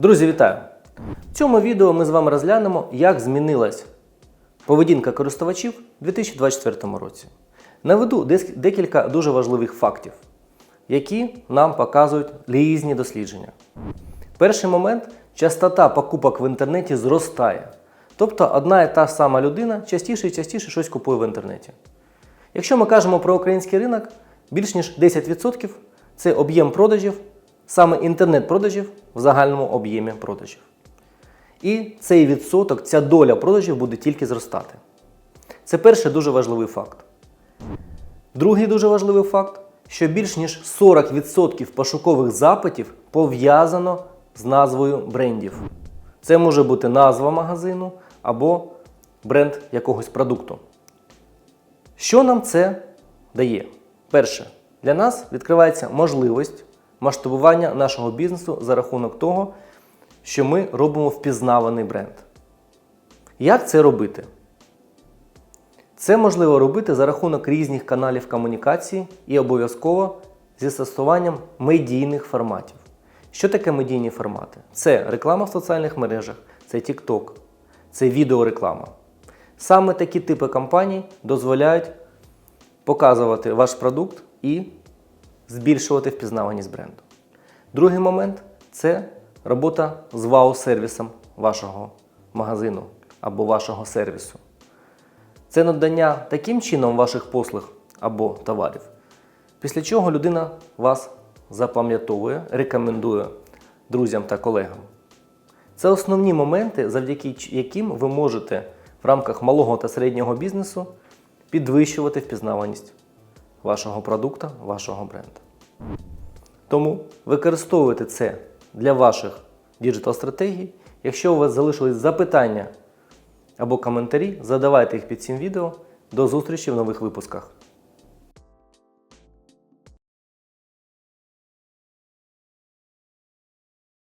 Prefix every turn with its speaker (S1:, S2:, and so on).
S1: Друзі, вітаю! В цьому відео ми з вами розглянемо, як змінилась поведінка користувачів у 2024 році. Наведу декілька дуже важливих фактів, які нам показують різні дослідження. Перший момент частота покупок в інтернеті зростає. Тобто одна і та сама людина частіше і частіше щось купує в інтернеті. Якщо ми кажемо про український ринок, більш ніж 10% це об'єм продажів, саме інтернет-продажів в загальному об'ємі продажів. І цей відсоток, ця доля продажів буде тільки зростати. Це перший дуже важливий факт. Другий дуже важливий факт, що більш ніж 40% пошукових запитів пов'язано з назвою брендів. Це може бути назва магазину або бренд якогось продукту. Що нам це дає? Перше, для нас відкривається можливість масштабування нашого бізнесу за рахунок того, що ми робимо впізнаваний бренд. Як це робити? Це можливо робити за рахунок різних каналів комунікації і обов'язково зі застосуванням медійних форматів. Що таке медійні формати? Це реклама в соціальних мережах, це TikTok, це відеореклама. Саме такі типи кампаній дозволяють показувати ваш продукт і збільшувати впізнаваність бренду. Другий момент це робота з вау-сервісом вашого магазину або вашого сервісу. Це надання таким чином ваших послуг або товарів, після чого людина вас запам'ятовує, рекомендує друзям та колегам. Це основні моменти, завдяки яким ви можете в рамках малого та середнього бізнесу підвищувати впізнаваність вашого продукту, вашого бренду. Тому використовуйте це для ваших діджитал-стратегій. Якщо у вас залишились запитання або коментарі, задавайте їх під цим відео. До зустрічі в нових випусках.